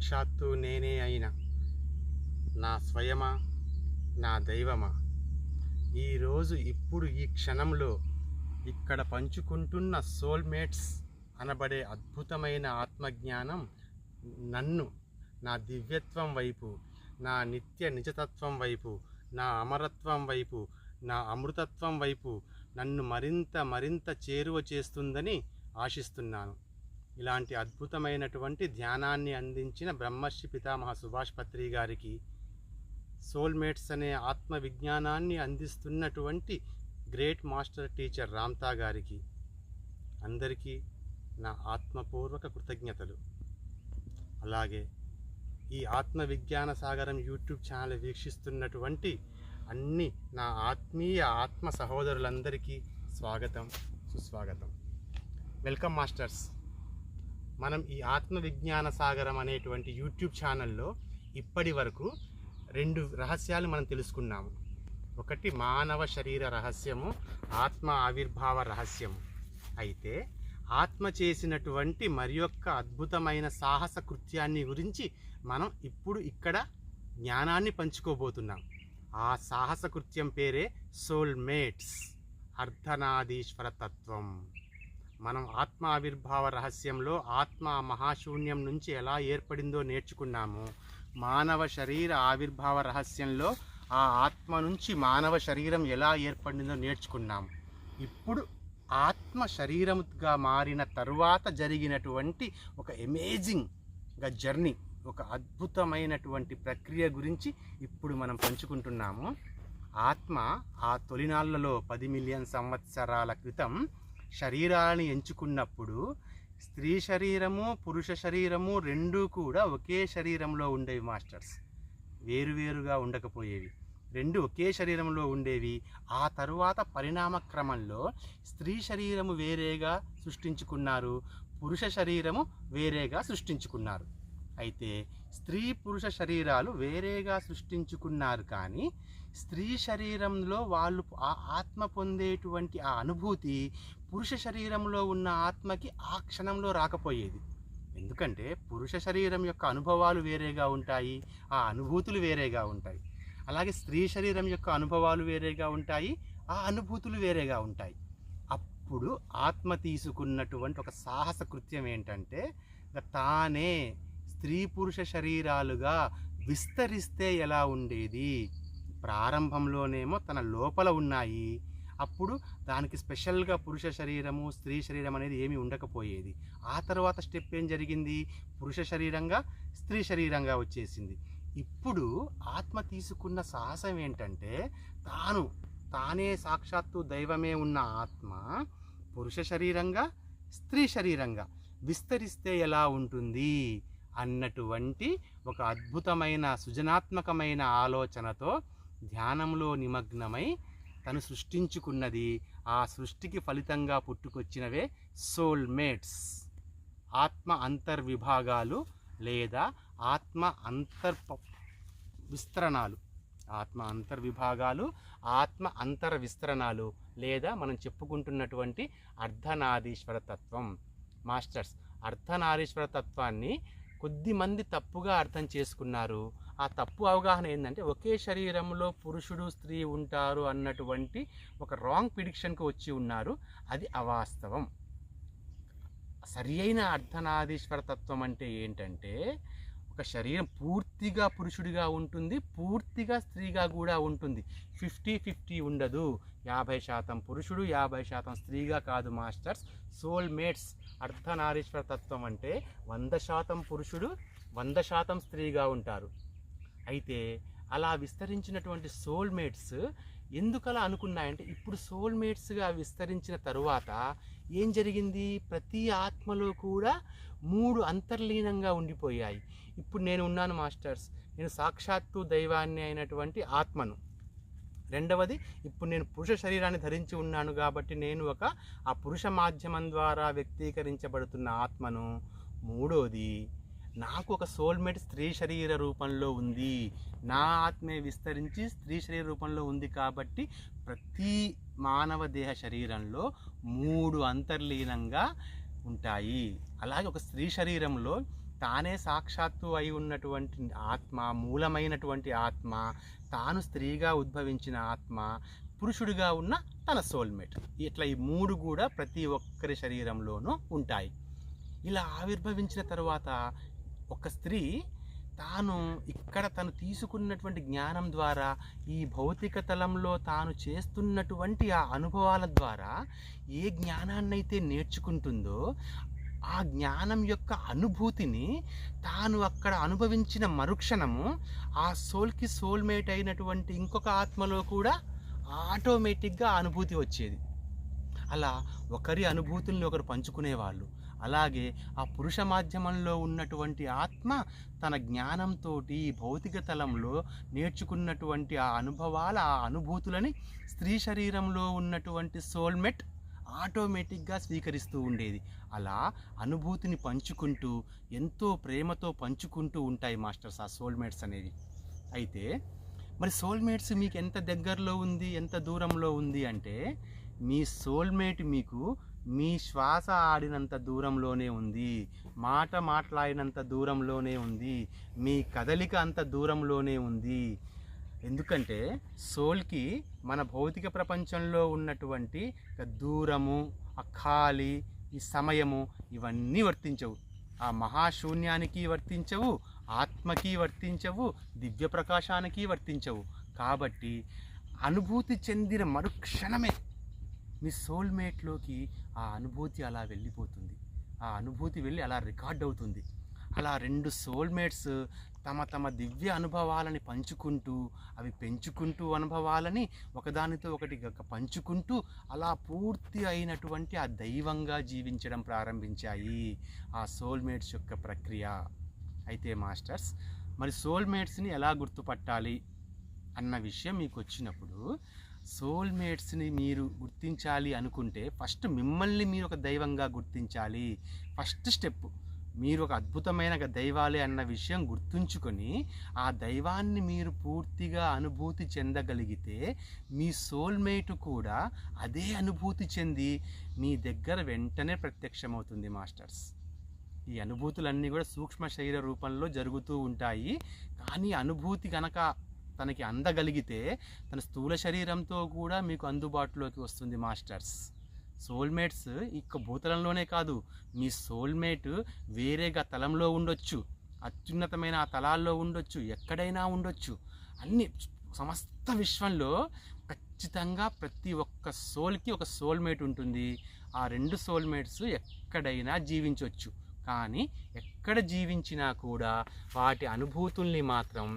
సాక్షాత్తు నేనే అయిన. నా స్వయమా? నా దైవమా? ఈరోజు ఇప్పుడు ఈ క్షణంలో ఇక్కడ పంచుకుంటున్న సోల్మేట్స్ అనబడే అద్భుతమైన ఆత్మజ్ఞానం నన్ను నా దివ్యత్వం వైపు నా నిత్య నిజతత్వం వైపు నా అమరత్వం వైపు నా అమృతత్వం వైపు నన్ను మరింత మరింత చేరువ చేస్తుందని ఆశిస్తున్నాను. ఇలాంటి అద్భుతమైనటువంటి ధ్యానాన్ని అందించిన బ్రహ్మర్షి పితామహ సుభాష్ పత్రి గారికి సోల్మేట్స్ అనే ఆత్మ విజ్ఞానాన్ని అందిస్తున్నటువంటి గ్రేట్ మాస్టర్ టీచర్ రామ్తా గారికి అందరికీ నా ఆత్మపూర్వక కృతజ్ఞతలు. అలాగే ఈ ఆత్మ విజ్ఞాన సాగరం యూట్యూబ్ ఛానల్ వీక్షిస్తున్నటువంటి అన్ని నా ఆత్మీయ ఆత్మ సహోదరులందరికీ స్వాగతం సుస్వాగతం. Welcome masters. మనం ఈ ఆత్మ విజ్ఞాన సాగరం అనేటువంటి యూట్యూబ్ ఛానల్లో ఇప్పటి వరకు రెండు రహస్యాలు మనం తెలుసుకున్నాము. ఒకటి మానవ శరీర రహస్యము ఆత్మ ఆవిర్భావ రహస్యము. అయితే ఆత్మ చేసినటువంటి మరి యొక్క అద్భుతమైన సాహస కృత్యాన్ని గురించి మనం ఇప్పుడు ఇక్కడ జ్ఞానాన్ని పంచుకోబోతున్నాం. ఆ సాహస కృత్యం పేరే సోల్మేట్స్ అర్ధనాదీశ్వర తత్వం. మనం ఆత్మ ఆవిర్భావ రహస్యంలో ఆత్మ మహాశూన్యం నుంచి ఎలా ఏర్పడిందో నేర్చుకున్నాము. మానవ శరీర ఆవిర్భావ రహస్యంలో ఆ ఆత్మ నుంచి మానవ శరీరం ఎలా ఏర్పడిందో నేర్చుకున్నాం. ఇప్పుడు ఆత్మ శరీరముగా మారిన తరువాత జరిగినటువంటి ఒక అమేజింగ్గా జర్నీ ఒక అద్భుతమైనటువంటి ప్రక్రియ గురించి ఇప్పుడు మనం పంచుకుంటున్నాము. ఆత్మ ఆ తొలినాళ్ళలో పది మిలియన్ సంవత్సరాల క్రితం శరీరాలని ఎంచుకున్నప్పుడు స్త్రీ శరీరము పురుష శరీరము రెండూ కూడా ఒకే శరీరంలో ఉండేవి మాస్టర్స్. వేరువేరుగా ఉండకపోయేవి. రెండు ఒకే శరీరంలో ఉండేవి. ఆ తరువాత పరిణామ క్రమంలో స్త్రీ శరీరము వేరేగా సృష్టించుకున్నారు పురుష శరీరము వేరేగా సృష్టించుకున్నారు. అయితే స్త్రీ పురుష శరీరాలు వేరేగా సృష్టించుకున్నారు కానీ స్త్రీ శరీరంలో వాళ్ళు ఆ ఆత్మ పొందేటువంటి ఆ అనుభూతి పురుష శరీరంలో ఉన్న ఆత్మకి ఆ క్షణంలో రాకపోయేది. ఎందుకంటే పురుష శరీరం యొక్క అనుభవాలు వేరేగా ఉంటాయి ఆ అనుభూతులు వేరేగా ఉంటాయి. అలాగే స్త్రీ శరీరం యొక్క అనుభవాలు వేరేగా ఉంటాయి ఆ అనుభూతులు వేరేగా ఉంటాయి. అప్పుడు ఆత్మ తీసుకున్నటువంటి ఒక సాహస కృత్యం ఏంటంటే తానే స్త్రీ పురుష శరీరాలుగా విస్తరిస్తే ఎలా ఉండేది? ప్రారంభంలోనేమో తన లోపల ఉన్నాయి. అప్పుడు దానికి స్పెషల్గా పురుష శరీరము స్త్రీ శరీరం అనేది ఏమీ ఉండకపోయేది. ఆ తర్వాత స్టెప్ ఏం జరిగింది? పురుష శరీరంగా స్త్రీ శరీరంగా వచ్చేసింది. ఇప్పుడు ఆత్మ తీసుకున్న సాహసం ఏంటంటే తాను తానే సాక్షాత్తు దైవమే ఉన్న ఆత్మ పురుష శరీరంగా స్త్రీ శరీరంగా విస్తరిస్తే ఎలా ఉంటుంది? అన్నటువంటి ఒక అద్భుతమైన సృజనాత్మకమైన ఆలోచనతో ధ్యానంలో నిమగ్నమై తను సృష్టించుకున్నది ఆ సృష్టికి ఫలితంగా పుట్టుకొచ్చినవే సోల్మేట్స్. ఆత్మ అంతర్విభాగాలు లేదా ఆత్మ అంతర్ విస్తరణాలు. ఆత్మ అంతర్విభాగాలు ఆత్మ అంతర విస్తరణాలు లేదా మనం చెప్పుకుంటున్నటువంటి అర్ధనారీశ్వర తత్వం. మాస్టర్స్ అర్ధనారీశ్వర తత్వాన్ని కొద్దిమంది తప్పుగా అర్థం చేసుకున్నారు. ఆ తప్పు అవగాహన ఏంటంటే ఒకే శరీరంలో పురుషుడు స్త్రీ ఉంటారు అన్నటువంటి ఒక రాంగ్ ప్రిడిక్షన్కి వచ్చి ఉన్నారు. అది అవాస్తవం. సరి అయిన అర్ధనాదీశ్వర తత్వం అంటే ఏంటంటే ఒక శరీరం పూర్తిగా పురుషుడిగా ఉంటుంది పూర్తిగా స్త్రీగా కూడా ఉంటుంది. ఫిఫ్టీ ఫిఫ్టీ ఉండదు. యాభై శాతం పురుషుడు యాభై శాతం స్త్రీగా కాదు మాస్టర్స్. సోల్మేట్స్ అర్ధనారీశ్వర తత్వం అంటే వంద శాతం పురుషుడు వంద శాతం స్త్రీగా ఉంటారు. అయితే అలా విస్తరించినటువంటి సోల్మేట్స్ ఎందుకు అలా అనుకున్నాయంటే ఇప్పుడు సోల్మేట్స్గా విస్తరించిన తరువాత ఏం జరిగింది? ప్రతి ఆత్మలో కూడా మూడు అంతర్లీనంగా ఉండిపోయాయి. ఇప్పుడు నేను ఉన్నాను మాస్టర్స్. నేను సాక్షాత్తు దైవాన్ని అయినటువంటి ఆత్మను. రెండవది ఇప్పుడు నేను పురుష శరీరాన్ని ధరించి ఉన్నాను కాబట్టి నేను ఒక ఆ పురుష మాధ్యమం ద్వారా వ్యక్తీకరించబడుతున్న ఆత్మను. మూడోది నాకు ఒక సోల్మేట్ స్త్రీ శరీర రూపంలో ఉంది. నా ఆత్మే విస్తరించి స్త్రీ శరీర రూపంలో ఉంది కాబట్టి ప్రతి మానవ దేహ శరీరంలో మూడు అంతర్లీనంగా ఉంటాయి. అలాగే ఒక స్త్రీ శరీరంలో తానే సాక్షాత్తు అయి ఉన్నటువంటి ఆత్మ మూలమైనటువంటి ఆత్మ తాను స్త్రీగా ఉద్భవించిన ఆత్మ పురుషుడిగా ఉన్న తన సోల్మేట్ ఇట్లా ఈ మూడు కూడా ప్రతి ఒక్కరి శరీరంలోనూ ఉంటాయి. ఇలా ఆవిర్భవించిన తర్వాత ఒక స్త్రీ తాను ఇక్కడ తను తీసుకున్నటువంటి జ్ఞానం ద్వారా ఈ భౌతిక తలంలో తాను చేస్తున్నటువంటి ఆ అనుభవాల ద్వారా ఏ జ్ఞానాన్నైతే నేర్చుకుంటుందో ఆ జ్ఞానం యొక్క అనుభూతిని తాను అక్కడ అనుభవించిన మరుక్షణము ఆ సోల్కి సోల్మేట్ అయినటువంటి ఇంకొక ఆత్మలో కూడా ఆటోమేటిక్గా అనుభూతి వచ్చేది. అలా ఒకరి అనుభూతుల్ని ఒకరు పంచుకునేవాళ్ళు. అలాగే ఆ పురుష మాధ్యమంలో ఉన్నటువంటి ఆత్మ తన జ్ఞానంతో ఈ భౌతిక తలంలో నేర్చుకున్నటువంటి ఆ అనుభవాల ఆ అనుభూతులని స్త్రీ శరీరంలో ఉన్నటువంటి సోల్మెట్ ఆటోమేటిక్గా స్వీకరిస్తూ ఉండేది. అలా అనుభూతిని పంచుకుంటూ ఎంతో ప్రేమతో పంచుకుంటూ ఉంటాయి మాస్టర్స్ ఆ సోల్మేట్స్ అనేవి. అయితే మరి సోల్మేట్స్ మీకు ఎంత దగ్గరలో ఉంది ఎంత దూరంలో ఉంది అంటే మీ సోల్మేట్ మీకు మీ శ్వాస ఆడినంత దూరంలోనే ఉంది మాట మాట్లాడినంత దూరంలోనే ఉంది మీ కదలిక అంత దూరంలోనే ఉంది ఎందుకంటే సోల్కి మన భౌతిక ప్రపంచంలో ఉన్నటువంటి దూరము ఆ ఖాళీ ఈ సమయము ఇవన్నీ వర్తించవు. ఆ మహాశూన్యానికి వర్తించవు ఆత్మకి వర్తించవు దివ్య ప్రకాశానికి వర్తించవు. కాబట్టి అనుభూతి చెందిన మరుక్షణమే మీ సోల్మేట్లోకి ఆ అనుభూతి అలా వెళ్ళిపోతుంది. ఆ అనుభూతి వెళ్ళి అలా రికార్డ్ అవుతుంది. అలా రెండు సోల్మేట్స్ తమ తమ దివ్య అనుభవాలని పంచుకుంటూ అవి పెంచుకుంటూ అనుభవాలని ఒకదానితో ఒకటి పంచుకుంటూ అలా పూర్తి అయినటువంటి ఆ దైవంగా జీవించడం ప్రారంభించాయి ఆ సోల్మేట్స్ యొక్క ప్రక్రియ. అయితే మాస్టర్స్ మరి సోల్మేట్స్ని ఎలా గుర్తుపట్టాలి అన్న విషయం మీకు వచ్చినప్పుడు సోల్మేట్స్ని మీరు గుర్తించాలి అనుకుంటే ఫస్ట్ మిమ్మల్ని మీరు ఒక దైవంగా గుర్తించాలి. ఫస్ట్ స్టెప్ మీరు ఒక అద్భుతమైన దైవాలే అన్న విషయం గుర్తుంచుకొని ఆ దైవాన్ని మీరు పూర్తిగా అనుభూతి చెందగలిగితే మీ సోల్మేట్ కూడా అదే అనుభూతి చెంది మీ దగ్గర వెంటనే ప్రత్యక్షమవుతుంది మాస్టర్స్. ఈ అనుభూతులన్నీ కూడా సూక్ష్మ శరీర రూపంలో జరుగుతూ ఉంటాయి. కానీ అనుభూతి కనుక తనకి అందగలిగితే తన స్థూల శరీరంతో కూడా మీకు అందుబాటులోకి వస్తుంది మాస్టర్స్. సోల్మేట్స్ ఇక భూతలంలోనే కాదు మీ సోల్మేట్ వేరేగా తలంలో ఉండొచ్చు అత్యున్నతమైన ఆ తలాల్లో ఉండొచ్చు ఎక్కడైనా ఉండొచ్చు. అన్ని సమస్త విశ్వంలో ఖచ్చితంగా ప్రతి ఒక్క సోల్కి ఒక సోల్మేట్ ఉంటుంది. ఆ రెండు సోల్మేట్స్ ఎక్కడైనా జీవించవచ్చు కానీ ఎక్కడ జీవించినా కూడా వాటి అనుభూతుల్ని మాత్రం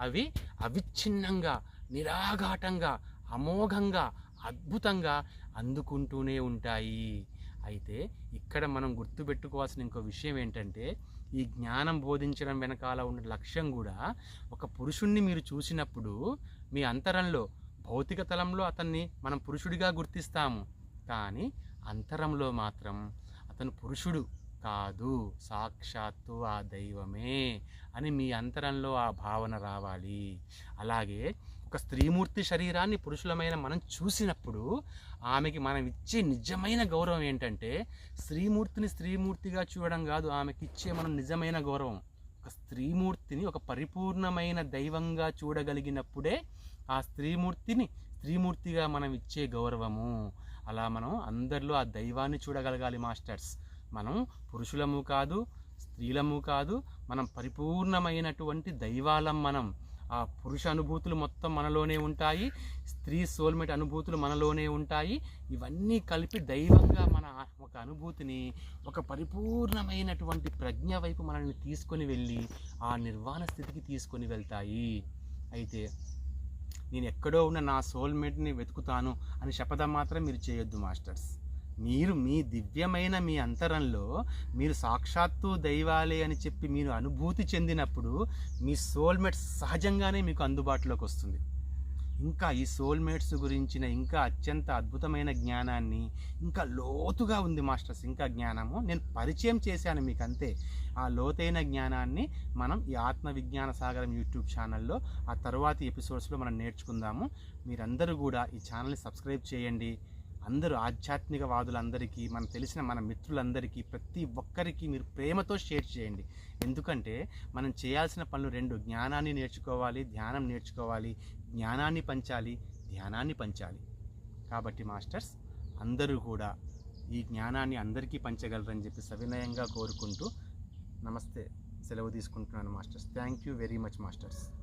అవి అవిచ్ఛిన్నంగా నిరాఘాటంగా అమోఘంగా అద్భుతంగా అందుకుంటూనే ఉంటాయి. అయితే ఇక్కడ మనం గుర్తుపెట్టుకోవాల్సిన ఇంకో విషయం ఏంటంటే ఈ జ్ఞానం బోధించడం వెనకాల ఉన్న లక్ష్యం కూడా ఒక పురుషుణ్ణి మీరు చూసినప్పుడు మీ అంతరంలో భౌతిక తలంలో అతన్ని మనం పురుషుడిగా గుర్తిస్తాము. కానీ అంతరంలో మాత్రం అతను పురుషుడు కాదు. సాక్షాత్తు ఆ దైవమే అని మీ అంతరంలో ఆ భావన రావాలి. అలాగే ఒక స్త్రీమూర్తి శరీరాన్ని పురుషులమైన మనం చూసినప్పుడు ఆమెకి మనం ఇచ్చే నిజమైన గౌరవం ఏంటంటే స్త్రీమూర్తిని స్త్రీమూర్తిగా చూడడం కాదు ఆమెకి ఇచ్చే మనం నిజమైన గౌరవం. ఒక స్త్రీమూర్తిని ఒక పరిపూర్ణమైన దైవంగా చూడగలిగినప్పుడే ఆ స్త్రీమూర్తిని స్త్రీమూర్తిగా మనం ఇచ్చే గౌరవము. అలా మనం అందరిలో ఆ దైవాన్ని చూడగలగాలి మాస్టర్స్. మనం పురుషులము కాదు స్త్రీలము కాదు మనం పరిపూర్ణమైనటువంటి దైవాలం మనం. ఆ పురుష అనుభూతులు మొత్తం మనలోనే ఉంటాయి స్త్రీ సోల్మేట్ అనుభూతులు మనలోనే ఉంటాయి. ఇవన్నీ కలిపి దైవంగా మన ఒక అనుభూతిని ఒక పరిపూర్ణమైనటువంటి ప్రజ్ఞ వైపు మనల్ని తీసుకొని వెళ్ళి ఆ నిర్వాణ స్థితికి తీసుకొని వెళ్తాయి. అయితే నేను ఎక్కడో ఉన్న నా సోల్మేట్ని వెతుకుతాను అని శపథం మాత్రం మీరు చేయొద్దు మాస్టర్స్. మీరు మీ దివ్యమైన మీ అంతరంలో మీరు సాక్షాత్తు దైవాలే అని చెప్పి మీరు అనుభూతి చెందినప్పుడు మీ సోల్మేట్ సహజంగానే మీకు అందుబాటులోకి వస్తుంది. ఇంకా ఈ సోల్మేట్స్ గురించిన ఇంకా అత్యంత అద్భుతమైన జ్ఞానాన్ని ఇంకా లోతుగా ఉంది మాస్టర్స్ ఇంకా జ్ఞానము. నేను పరిచయం చేశాను మీకు అంతే ఆ లోతైన జ్ఞానాన్ని మనం ఈ ఆత్మ విజ్ఞాన సాగరం యూట్యూబ్ ఛానల్లో ఆ తర్వాతి ఎపిసోడ్స్లో మనం నేర్చుకుందాము. మీరందరూ కూడా ఈ ఛానల్ని సబ్స్క్రైబ్ చేయండి. అందరూ ఆధ్యాత్మికవాదులందరికీ మనం తెలిసిన మన మిత్రులందరికీ ప్రతి ఒక్కరికి మీరు ప్రేమతో షేర్ చేయండి. ఎందుకంటే మనం చేయాల్సిన పనులు రెండు. జ్ఞానాన్ని నేర్చుకోవాలి ధ్యానం నేర్చుకోవాలి జ్ఞానాన్ని పంచాలి ధ్యానాన్ని పంచాలి. కాబట్టి మాస్టర్స్ అందరూ కూడా ఈ జ్ఞానాన్ని అందరికీ పంచగలరని చెప్పి సవినయంగా కోరుకుంటూ నమస్తే. సెలవు తీసుకుంటున్నాను masters. Thank you very much masters.